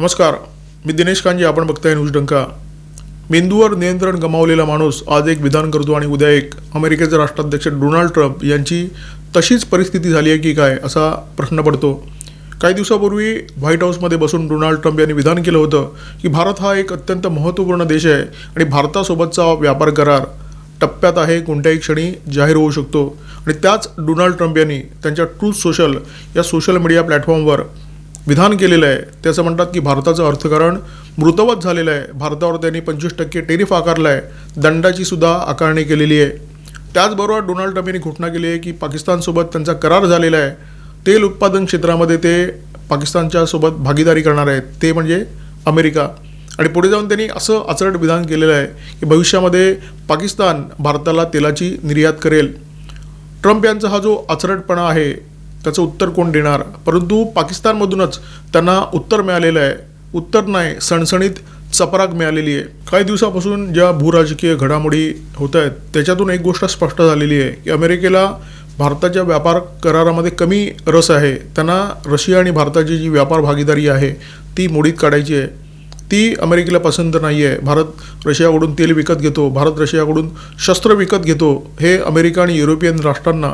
नमस्कार. मी दिनेश कांजे आपण बघताय न्यूज डंका. मेंदूवर नियंत्रण गमावलेला माणूस आज एक विधान करतो आणि उद्या एक अमेरिकेचे राष्ट्राध्यक्ष डोनाल्ड ट्रम्प यांची तशीच परिस्थिती झाली आहे की काय असा प्रश्न पडतो. काही दिवसापूर्वी व्हाईट हाऊसमध्ये बसून डोनाल्ड ट्रम्प यांनी विधान केलं होतं की भारत हा एक अत्यंत महत्त्वपूर्ण देश आहे आणि भारतासोबतचा व्यापार करार टप्प्यात आहे कोणत्याही क्षणी जाहीर होऊ शकतो. आणि त्याच डोनाल्ड ट्रम्प यांनी त्यांच्या ट्रूथ सोशल या सोशल मीडिया प्लॅटफॉर्मवर विधान केलेलं आहे. त्याचं म्हणतात की भारताचं अर्थकारण मृतवत झालेलं आहे. भारतावर त्यांनी पंचवीस टक्के टेरिफ आकारला आहे. दंडाची सुद्धा आकारणी केलेली आहे. त्याचबरोबर डोनाल्ड ट्रम्प यांनी घोषणा केली आहे की पाकिस्तानसोबत त्यांचा करार झालेला आहे. तेल उत्पादन क्षेत्रामध्ये ते पाकिस्तानच्या सोबत भागीदारी करणार आहेत. ते म्हणजे अमेरिका. आणि पुढे जाऊन त्यांनी असं अचरट विधान केलेलं आहे की भविष्यामध्ये पाकिस्तान भारताला तेलाची निर्यात करेल. ट्रम्प यांचा हा जो अचरटपणा आहे त्याचं उत्तर कोण देणार? परंतु पाकिस्तानमधूनच त्यांना उत्तर मिळालेलं आहे. उत्तर नाही सणसणीत चपराक मिळालेली आहे. काही दिवसापासून ज्या भूराजकीय घडामोडी होत आहेत त्याच्यातून एक गोष्ट स्पष्ट झालेली आहे की अमेरिकेला भारताच्या व्यापार करारामध्ये कमी रस आहे. त्यांना रशिया आणि भारताची जी व्यापार भागीदारी आहे ती मोडीत काढायची आहे. ती अमेरिकेला पसंत नाही आहे. भारत रशियाकडून तेल विकत घेतो भारत रशियाकडून शस्त्र विकत घेतो. हे अमेरिका आणि युरोपियन राष्ट्रांना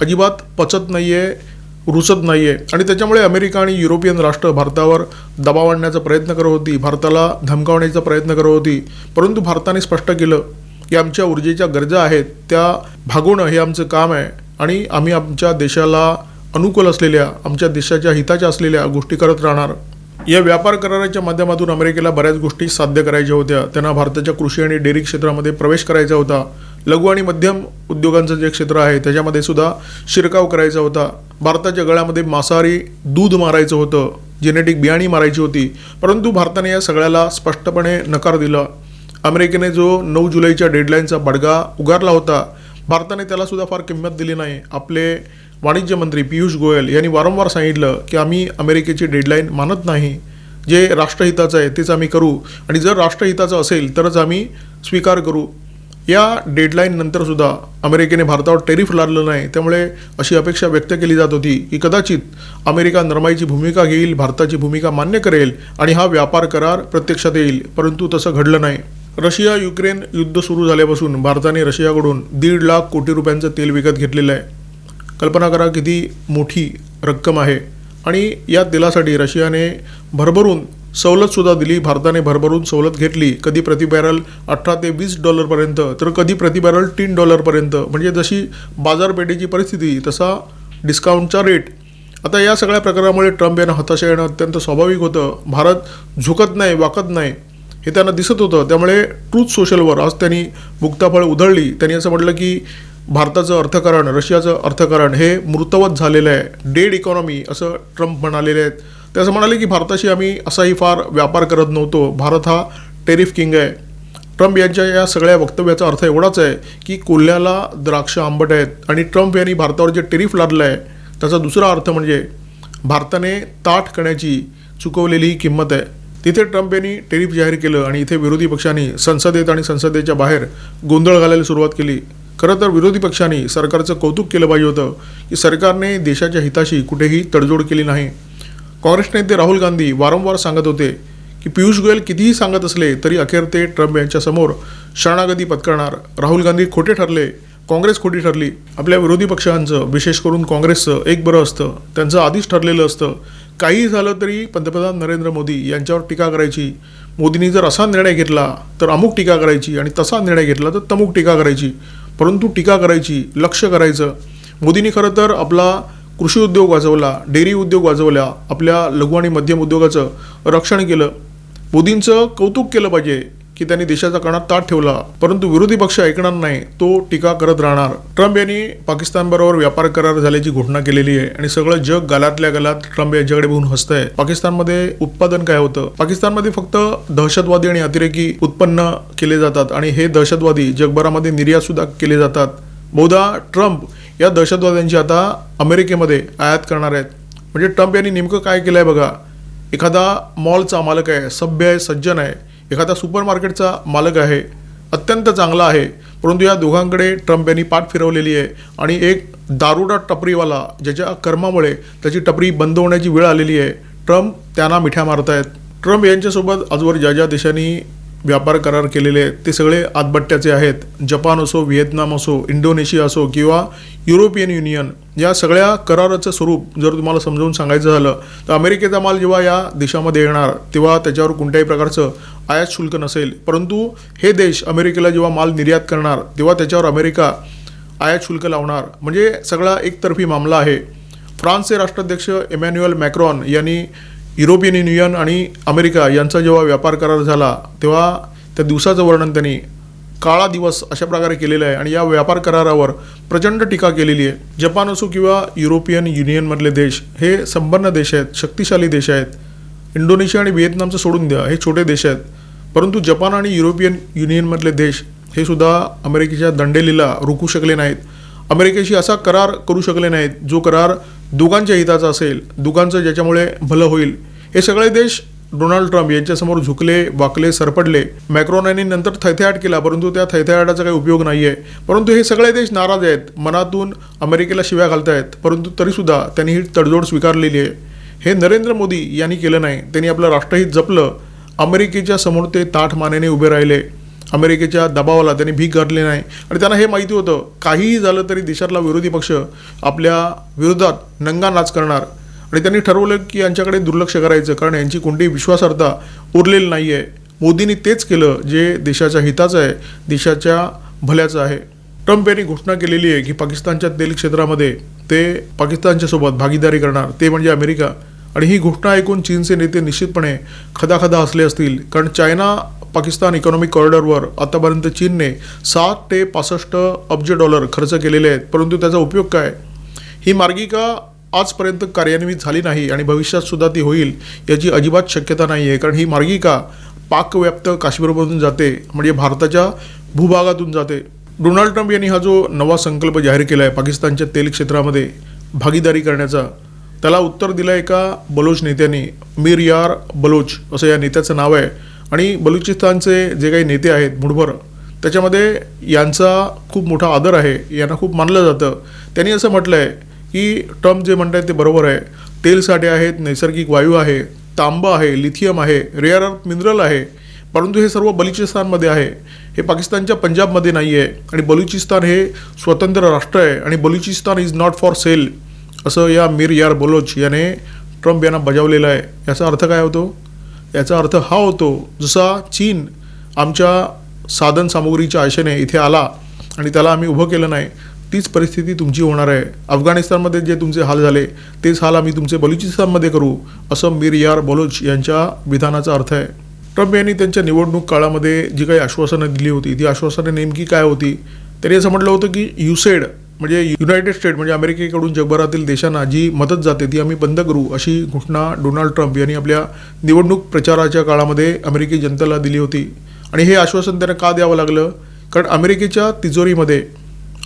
अजिबात पचत नाही आहे रुचत नाही आहे आणि त्याच्यामुळे अमेरिका आणि युरोपियन राष्ट्र भारतावर दबाव आणण्याचा प्रयत्न करत होती. भारताला धमकावण्याचा प्रयत्न करत होती. परंतु भारताने स्पष्ट केलं की आमच्या ऊर्जेच्या गरजा आहेत त्या भागवणं हे आमचं काम आहे. आणि आम्ही आमच्या देशाला अनुकूल असलेल्या आमच्या देशाच्या हिताच्या असलेल्या गोष्टी करत राहणार. या व्यापार कराराच्या माध्यमातून अमेरिकेला बऱ्याच गोष्टी साध्य करायच्या होत्या. त्यांना भारताच्या कृषी आणि डेअरी क्षेत्रामध्ये प्रवेश करायचा होता. लघु आणि मध्यम उद्योगांचं जे क्षेत्र आहे त्याच्यामध्ये सुद्धा शिरकाव करायचा होता. भारताच्या गळ्यामध्ये मांसाहारी दूध मारायचं होतं जेनेटिक बियाणी मारायची होती. परंतु भारताने या सगळ्याला स्पष्टपणे नकार दिला. अमेरिकेने जो नऊ जुलैच्या डेडलाईनचा बडगा उगारला होता भारताने त्याला सुद्धा फार किंमत दिली नाही. आपले वाणिज्य मंत्री पियुष गोयल यांनी वारंवार सांगितलं की आम्ही अमेरिकेची डेडलाईन मानत नाही. जे राष्ट्रहिताचं आहे तेच आम्ही करू. आणि जर राष्ट्रहिताचं असेल तरच आम्ही स्वीकार करू. या डेडलाईननंतर सुद्धा अमेरिकेने भारतावर टेरिफ लादलं नाही. त्यामुळे अशी अपेक्षा व्यक्त केली जात होती की कदाचित अमेरिका नरमाईची भूमिका घेईल भारताची भूमिका मान्य करेल आणि हा व्यापार करार प्रत्यक्षात येईल. परंतु तसं घडलं नाही. रशिया युक्रेन युद्ध सुरू झाल्यापासून भारताने रशियाकडून दीड लाख कोटी रुपयांचं तेल विकत घेतलेलं आहे. कल्पना करा किती मोठी रक्कम आहे. आणि या तेलासाठी रशियाने भरभरून सवलतसुद्धा दिली. भारताने भरभरून सवलत घेतली. कधी प्रति बॅरल अठरा ते वीस डॉलरपर्यंत तर कधी प्रति बॅरल तीन डॉलरपर्यंत म्हणजे जशी बाजारपेठेची परिस्थिती तसा डिस्काउंटचा रेट आता या सगळ्या प्रकारामुळे ट्रम्प यांना हताशा येणं अत्यंत स्वाभाविक होतं. भारत झुकत नाही वाकत नाही हे त्यांना दिसत होतं. त्यामुळे ट्रूथ सोशलवर आज त्यांनी मुक्ताफळ उधळली. त्यांनी असं म्हटलं की भारताचं अर्थकारण रशियाचं अर्थकारण हे मृतवत झालेलं आहे. डेड इकॉनॉमी असं ट्रम्प म्हणालेले आहेत. ते असं म्हणाले की भारताशी आम्ही असाही फार व्यापार करत नव्हतो. भारत हा टेरिफ किंग आहे. ट्रम्प यांच्या या सगळ्या वक्तव्याचा अर्थ एवढाच आहे की कोल्ह्याला द्राक्ष आंबट आहेत आणि ट्रम्प यांनी भारतावर जे टेरिफ लादलं आहे त्याचा दुसरा अर्थ म्हणजे भारताने ताठ करण्याची चुकवलेली ही किंमत आहे. तिथे ट्रम्प यांनी टेरिफ जाहीर केलं आणि इथे विरोधी पक्षांनी संसदेत आणि संसदेच्या बाहेर गोंधळ घालायला सुरुवात केली. खरं तर विरोधी पक्षांनी सरकारचं कौतुक केलं पाहिजे होतं की सरकारने देशाच्या हिताशी कुठेही तडजोड केली नाही. काँग्रेस नेते राहुल गांधी वारंवार सांगत होते की पियुष गोयल कितीही सांगत असले तरी अखेर ते ट्रम्प यांच्यासमोर शरणागती पत्करणार. राहुल गांधी खोटे ठरले काँग्रेस खोटी ठरली. आपल्या विरोधी पक्षांचं विशेष करून काँग्रेसचं एक बरं असतं. त्यांचं आधीच ठरलेलं असतं. काही झालं तरी पंतप्रधान नरेंद्र मोदी यांच्यावर टीका करायची. मोदींनी जर असा निर्णय घेतला तर अमुक टीका करायची आणि तसा निर्णय घेतला तर तमुक टीका करायची. परंतु टीका करायची लक्ष करायचं. मोदींनी खरं तर आपला कृषी उद्योग वाजवला डेअरी उद्योग वाजवला आपल्या लघु आणि मध्यम उद्योगाचं रक्षण केलं. मोदींचं कौतुक केलं पाहिजे की त्यांनी देशाचा कणात ताट ठेवला परंतु विरोधी पक्ष ऐकणार नाही तो टीका करत राहणार. ट्रम्प यांनी पाकिस्तानबरोबर व्यापार करार झाल्याची घोषणा केलेली आहे आणि सगळं जग गालातल्या गालात ट्रम्प यांच्याकडे बघून हसतंय. पाकिस्तानमध्ये उत्पादन काय होतं? पाकिस्तानमध्ये फक्त दहशतवादी आणि अतिरेकी उत्पन्न केले जातात आणि हे दहशतवादी जगभरामध्ये निर्यात सुद्धा केले जातात. बहुधा ट्रम्प या दहशतवाद्यांची आता अमेरिकेमध्ये आयात करणार आहेत. म्हणजे ट्रम्प यांनी नेमकं काय केलं आहे बघा? एखादा मॉलचा मालक आहे सभ्य आहे सज्जन आहे. एखादा सुपर मार्केटचा मालक आहे अत्यंत चांगला आहे. परंतु या दोघांकडे ट्रम्प यांनी पाठ फिरवलेली आहे. आणि एक दारुडा टपरीवाला ज्याच्या कर्मामुळे त्याची टपरी बंद होण्याची वेळ आलेली आहे. ट्रम्प त्यांना मिठ्या मारतायत. ट्रम्प यांच्यासोबत आजवर ज्या ज्या देशांनी व्यापार करार केलेले आहेत ते सगळे आतबट्ट्याचे आहेत. जपान असो व्हिएतनाम असो इंडोनेशिया असो किंवा युरोपियन युनियन या सगळ्या कराराचं स्वरूप जर तुम्हाला समजावून सांगायचं झालं तर अमेरिकेचा माल जेव्हा या देशामध्ये येणार तेव्हा त्याच्यावर कोणत्याही प्रकारचं आयात शुल्क नसेल. परंतु हे देश अमेरिकेला जेव्हा माल निर्यात करणार तेव्हा त्याच्यावर अमेरिका आयात शुल्क लावणार. म्हणजे सगळा एकतर्फी मामला आहे. फ्रान्सचे राष्ट्राध्यक्ष इमॅन्युअल मॅक्रॉन यांनी युरोपियन युनियन आणि अमेरिका यांचा जेव्हा व्यापार करार झाला तेव्हा त्या दिवसाचं वर्णन त्यांनी काळा दिवस अशा प्रकारे केलेलं आहे. आणि या व्यापार करारावर प्रचंड टीका केलेली आहे. जपान असो किंवा युरोपियन युनियनमधले देश हे संपन्न देश आहेत शक्तिशाली देश आहेत. इंडोनेशिया आणि व्हिएतनामचं सोडून द्या हे छोटे देश आहेत. परंतु जपान आणि युरोपियन युनियनमधले देश हे सुद्धा अमेरिकेच्या दंडेलीला रोखू शकले नाहीत. अमेरिकेशी असा करार करू शकले नाहीत जो करार दोघांच्या हिताचं असेल दोघांचं ज्याच्यामुळे भलं होईल हे सगळे देश डोनाल्ड ट्रम्प यांच्यासमोर झुकले वाकले सरपडले. मॅक्रॉन यांनी नंतर थैथ्याट केला परंतु त्या थैथ्याटाचा काही उपयोग नाही आहे परंतु हे सगळे देश नाराज आहेत मनातून अमेरिकेला शिव्या घालतायत परंतु तरीसुद्धा त्यांनी ही तडजोड स्वीकारलेली आहे. हे नरेंद्र मोदी यांनी केलं नाही त्यांनी आपलं राष्ट्रहित जपलं अमेरिकेच्या समोर ते ताठ मानेने उभे राहिले. अमेरिकेच्या दबावाला त्यांनी भीक घातली नाही. आणि त्यांना हे माहिती होतं काहीही झालं तरी देशातला विरोधी पक्ष आपल्या विरोधात नंगा नाच करणार. आणि त्यांनी ठरवलं की यांच्याकडे दुर्लक्ष करायचं कारण यांची कोणतीही विश्वासार्हता उरलेली नाही आहे मोदींनी तेच केलं जे देशाच्या हिताचं आहे देशाच्या भल्याचं आहे. ट्रम्प यांनी घोषणा केलेली आहे की पाकिस्तानच्या तेल क्षेत्रामध्ये ते पाकिस्तानच्या सोबत भागीदारी करणार. ते म्हणजे अमेरिका. आणि ही घोषणा ऐकून चीनचे नेते निश्चितपणे खदाखदा हसले असतील कारण चायना पाकिस्तान इकॉनॉमिक कॉरिडॉरवर आतापर्यंत चीनने सात ते पासष्ट अब्ज डॉलर खर्च केलेले आहेत. परंतु त्याचा उपयोग काय? ही मार्गिका आजपर्यंत कार्यान्वित झाली नाही आणि भविष्यात सुद्धा ती होईल याची अजिबात शक्यता नाही आहे कारण ही मार्गिका पाकव्याप्त काश्मीरमधून जाते? म्हणजे भारताच्या भूभागातून जाते. डोनाल्ड ट्रम्प यांनी हा जो नवा संकल्प जाहीर केला आहे पाकिस्तानच्या तेल क्षेत्रामध्ये भागीदारी करण्याचा त्याला उत्तर दिलं एका बलोच नेत्याने मीर यार बलोच असं या नेत्याचं नाव आहे. आणि बलुचिस्तानचे जे काही नेते आहेत मुठभर त्याच्यामध्ये यांचा खूप मोठा आदर आहे यांना खूप मानलं जातं. त्यांनी असं म्हटलं आहे की ट्रम्प जे म्हणत आहेत ते बरोबर आहे. तेल साठे आहेत नैसर्गिक वायू आहे तांबा आहे लिथियम आहे रेअर अर्थ मिनरल आहे. परंतु हे सर्व बलुचिस्तानमध्ये आहे. हे पाकिस्तानच्या पंजाबमध्ये नाही आहे आणि बलुचिस्तान हे स्वतंत्र राष्ट्र आहे आणि Balochistan is not for sale असं या मीर यार बलोच याने ट्रम्प यांना बजावलेलं आहे. याचा अर्थ काय होतो? याचा अर्थ हा होतो जसा चीन आमच्या साधन सामुग्रीच्या आशेने इथे आला आणि त्याला आम्ही उभं केलं नाही तीच परिस्थिती तुमची होणार आहे. अफगाणिस्तानमध्ये जे तुमचे हाल झाले तेच हाल आम्ही तुमचे बलुचिस्तानमध्ये करू असं मीर यार बलोच यांच्या विधानाचा अर्थ आहे. ट्रम्प यांनी त्यांच्या निवडणूक काळामध्ये जी काही आश्वासनं दिली होती ती आश्वासनं नेमकी काय होती? त्यांनी असं म्हटलं होतं की युसेड म्हणजे युनायटेड स्टेट म्हणजे अमेरिकेकडून जगभरातील देशांना जी मदत जाते ती आम्ही बंद करू अशी घोषणा डोनाल्ड ट्रम्प यांनी आपल्या निवडणूक प्रचाराच्या काळामध्ये अमेरिकी जनतेला दिली होती. आणि हे आश्वासन त्यांना का द्यावं लागलं? कारण अमेरिकेच्या तिजोरीमध्ये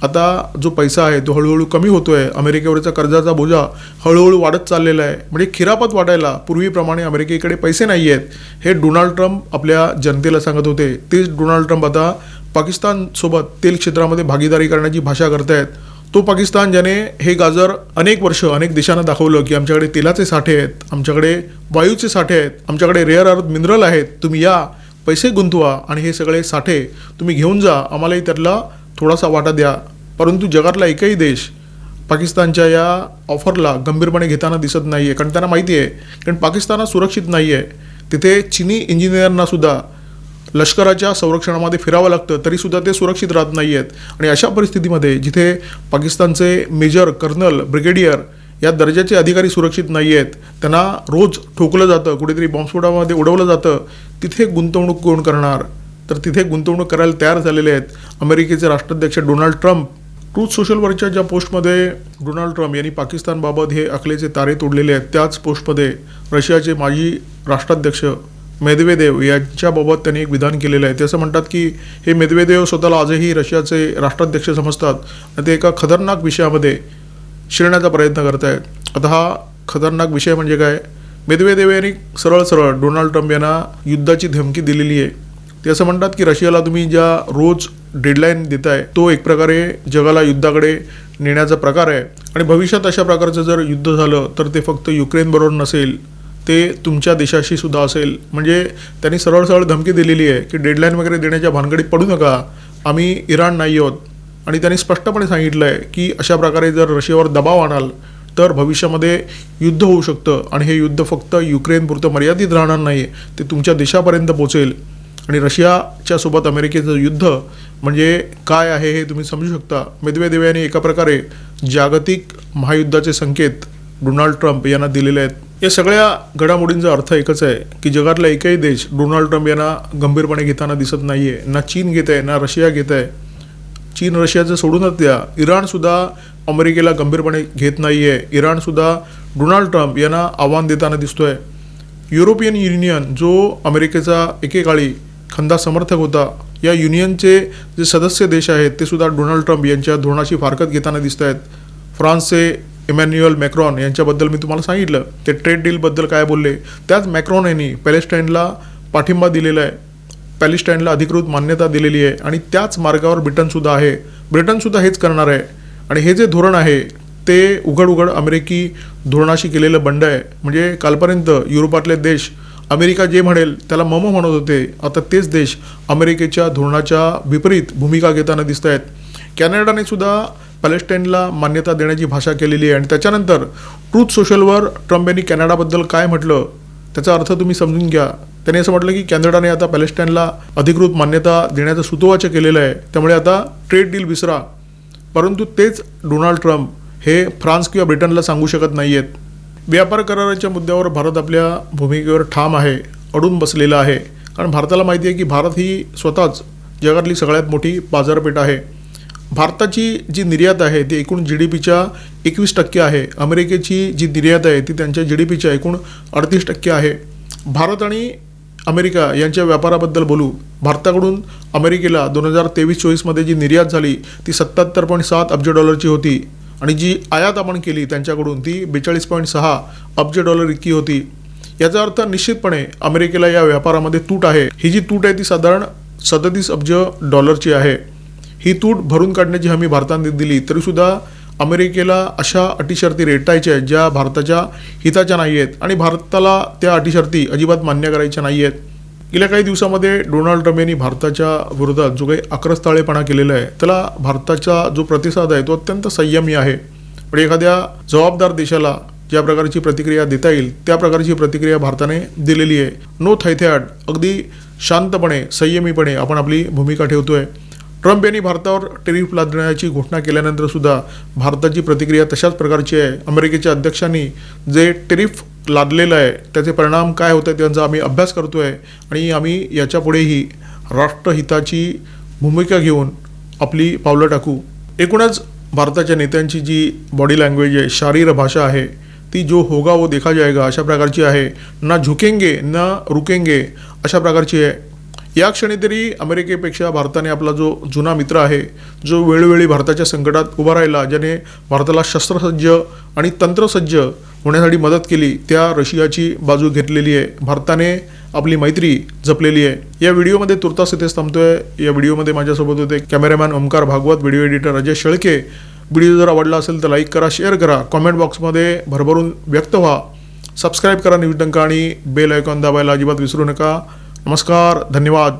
आता जो पैसा आहे तो हळूहळू कमी होतो आहे अमेरिकेवरचा कर्जाचा बोजा हळूहळू वाढत चाललेला आहे. म्हणजे खिरापत वाटायला पूर्वीप्रमाणे अमेरिकेकडे पैसे नाही आहेत हे डोनाल्ड ट्रम्प आपल्या जनतेला सांगत होते. तेच डोनाल्ड ट्रम्प आता पाकिस्तानसोबत तेल क्षेत्रामध्ये भागीदारी करण्याची भाषा करतायत तो पाकिस्तान ज्याने हे गाजर अनेक वर्ष अनेक देशांना दाखवलं की आमच्याकडे तेलाचे साठे आहेत आमच्याकडे वायूचे साठे आहेत आमच्याकडे रेअर अर्थ मिनरल आहेत तुम्ही या पैसे गुंतवा आणि हे सगळे साठे तुम्ही घेऊन जा आम्हालाही त्यातला थोडासा वाटा द्या. परंतु जगातला एकही देश पाकिस्तानच्या या ऑफरला गंभीरपणे घेताना दिसत नाही आहे कारण त्यांना माहिती आहे कारण पाकिस्तान सुरक्षित नाही आहे तिथे चिनी इंजिनियरना सुद्धा लष्कराच्या संरक्षणामध्ये फिरावं लागतं तरीसुद्धा ते सुरक्षित राहत नाही आहेत आणि अशा परिस्थितीमध्ये जिथे पाकिस्तानचे मेजर कर्नल ब्रिगेडियर या दर्जाचे अधिकारी सुरक्षित नाही आहेत त्यांना रोज ठोकलं जातं कुठेतरी बॉम्बस्फोटामध्ये उडवलं जातं तिथे गुंतवणूक कोण करणार? तर तिथे गुंतवणूक करायला तयार झालेले आहेत अमेरिकेचे राष्ट्राध्यक्ष डोनाल्ड ट्रम्प. ट्रूथ सोशलवरच्या ज्या पोस्टमध्ये डोनाल्ड ट्रम्प यांनी पाकिस्तानबाबत हे अकलेचे तारे तोडलेले आहेत त्याच पोस्टमध्ये रशियाचे माजी राष्ट्राध्यक्ष मेदवेदेव यांच्याबाबत त्यांनी एक विधान केलेलं आहे. ते असं म्हणतात की हे मेदवेदेव स्वतःला आजही रशियाचे राष्ट्राध्यक्ष समजतात आणि ते एका खतरनाक विषयामध्ये शिरण्याचा प्रयत्न करत आहेत आता हा खतरनाक विषय म्हणजे काय? मेदवेदेव यांनी सरळ सरळ डोनाल्ड ट्रम्प यांना युद्धाची धमकी दिलेली आहे. ते असं म्हणतात की रशियाला तुम्ही ज्या रोज डेडलाईन देताय तो एक प्रकारे जगाला युद्धाकडे नेण्याचा प्रकार आहे. आणि भविष्यात अशा प्रकारचं जर युद्ध झालं तर ते फक्त युक्रेनबरोबर नसेल ते तुमच्या देशाशी सुद्धा असेल. म्हणजे त्यांनी सरळ सरळ धमकी दिलेली आहे की डेडलाईन वगैरे देण्याच्या भानगडीत पडू नका. आम्ही इराण नाही आहोत. आणि त्यांनी स्पष्टपणे सांगितलं आहे की अशा प्रकारे जर रशियावर दबाव आणाल तर भविष्यामध्ये युद्ध होऊ शकतं. आणि हे युद्ध फक्त युक्रेनपुरतं मर्यादित राहणार नाही ते तुमच्या देशापर्यंत पोहोचेल आणि रशियाच्या सोबत अमेरिकेचं युद्ध म्हणजे काय आहे हे तुम्ही समजू शकता. मेदवेदेव यांनी एका प्रकारे जागतिक महायुद्धाचे संकेत डोनाल्ड ट्रम्प यांना दिलेले आहेत. या सगळ्या घडामोडींचा अर्थ एकच आहे की जगातला एकही देश डोनाल्ड ट्रम्प यांना गंभीरपणे घेताना दिसत नाही आहे ना चीन घेत आहे ना रशिया घेत आहे चीन रशियाचं सोडूनच द्या. इराणसुद्धा अमेरिकेला गंभीरपणे घेत नाही आहे इराणसुद्धा डोनाल्ड ट्रम्प यांना आव्हान देताना दिसतो आहे युरोपियन युनियन जो अमेरिकेचा एकेकाळी खंदा समर्थक होता या युनियनचे जे सदस्य देश आहेत ते सुद्धा डोनाल्ड ट्रम्प यांच्या धोरणाची फारकत घेताना दिसत आहेत फ्रान्सचे इमॅन्युअल मॅक्रॉन यांच्याबद्दल मी तुम्हाला सांगितलं. ते ट्रेड डीलबद्दल काय बोलले? त्याच मॅक्रॉन यांनी पॅलेस्टाईनला पाठिंबा दिलेला आहे. पॅलेस्टाईनला अधिकृत मान्यता दिलेली आहे आणि त्याच मार्गावर ब्रिटनसुद्धा आहे. ब्रिटनसुद्धा हेच करणार आहे. आणि हे जे धोरण आहे ते उघड उघड अमेरिकी धोरणाशी केलेलं बंड आहे. म्हणजे कालपर्यंत युरोपातले देश अमेरिका जे म्हणेल त्याला मम म्हणत होते. आता तेच देश अमेरिकेच्या धोरणाच्या विपरीत भूमिका घेताना दिसत आहेत कॅनडाने सुद्धा पॅलेस्टाईनला मान्यता देण्याची भाषा केलेली आहे. आणि त्याच्यानंतर ट्रूथ सोशलवर ट्रम्प यांनी कॅनडाबद्दल काय म्हटलं त्याचा अर्थ तुम्ही समजून घ्या. त्यांनी असं म्हटलं की कॅनडाने आता पॅलेस्टाईनला अधिकृत मान्यता देण्याचं सुतोवाच केलेलं आहे. त्यामुळे आता ट्रेड डील विसरा. परंतु तेच डोनाल्ड ट्रम्प हे फ्रान्स किंवा ब्रिटनला सांगू शकत नाही आहेत व्यापार कराराच्या मुद्द्यावर भारत आपल्या भूमिकेवर ठाम आहे अडून बसलेला आहे. कारण भारताला माहिती आहे की भारत ही स्वतःच जगातली सगळ्यात मोठी बाजारपेठ आहे. भारताची जी निर्यात आहे ती एकूण जी डी पीच्या एकवीस टक्के आहे. अमेरिकेची जी निर्यात आहे ती त्यांच्या जी डी पीच्या एकूण अडतीस टक्के आहे. भारत आणि अमेरिका यांच्या व्यापाराबद्दल बोलू. भारताकडून अमेरिकेला दोन हजार तेवीस चोवीसमध्ये जी निर्यात झाली ती सत्याहत्तर पॉईंट सात अब्ज डॉलरची होती आणि जी आयात आपण केली त्यांच्याकडून ती बेचाळीस पॉईंट सहा अब्ज डॉलर इतकी होती. याचा अर्थ निश्चितपणे अमेरिकेला या व्यापारामध्ये तूट आहे. ही जी तूट आहे ती साधारण सदतीस अब्ज डॉलरची आहे. ही तूट भरून काढण्याची हमी भारताने दिली. तरीसुद्धा अमेरिकेला अशा अटीशर्ती रेटायच्या आहेत ज्या भारताच्या हिताच्या नाही आहेत आणि भारताला त्या अटीशर्ती अजिबात मान्य करायच्या नाही आहेत गेल्या काही दिवसामध्ये डोनाल्ड ट्रम्प यांनी भारताच्या विरोधात जो काही अक्रस्ताळेपणा केलेला आहे त्याला भारताचा जो प्रतिसाद आहे तो अत्यंत संयमी आहे. पण एखाद्या जबाबदार देशाला ज्या प्रकारची प्रतिक्रिया देता येईल त्या प्रकारची प्रतिक्रिया भारताने दिलेली आहे. नो थैथ्याट अगदी शांतपणे संयमीपणे आपण आपली भूमिका ठेवतो आहे ट्रम्प यांनी भारतावर टेरिफ लादण्याची घोषणा केल्यानंतर सुद्धा भारताची प्रतिक्रिया तशाच प्रकारची आहे. अमेरिकेच्या अध्यक्षांनी जे टेरिफ लादलेलं आहे त्याचे परिणाम काय होत आहेत त्यांचा आम्ही अभ्यास करतो आहे आणि आम्ही याच्यापुढेही राष्ट्रहिताची भूमिका घेऊन आपली पावलं टाकू. एकूणच भारताच्या नेत्यांची जी बॉडी लँग्वेज आहे शारीर भाषा आहे ती जो होगा वो देखा जाएगा अशा प्रकारची आहे. ना झुकेंगे ना रुकेंगे अशा प्रकारची आहे. या क्षणी तरी अमेरिकेपेक्षा भारताने आपला जो जुना मित्र आहे जो वेळोवेळी भारताच्या संकटात उभा राहिला ज्याने भारताला शस्त्रसज्ज आणि तंत्रसज्ज होण्यासाठी मदत केली त्या रशियाची बाजू घेतलेली आहे. भारताने आपली मैत्री जपलेली आहे. या व्हिडिओमध्ये तुर्तास इथेच थांबतोय. या व्हिडिओमध्ये माझ्यासोबत होते cameraman Omkar Bhagwat video editor Ajay Shelke. Video जर आवडला असेल तर लाईक करा शेअर करा. कॉमेंट बॉक्समध्ये भरभरून व्यक्त व्हा. सबस्क्राईब करा न्यूज डंका आणि बेल आयकॉन दाबायला अजिबात विसरू नका. नमस्कार धन्यवाद.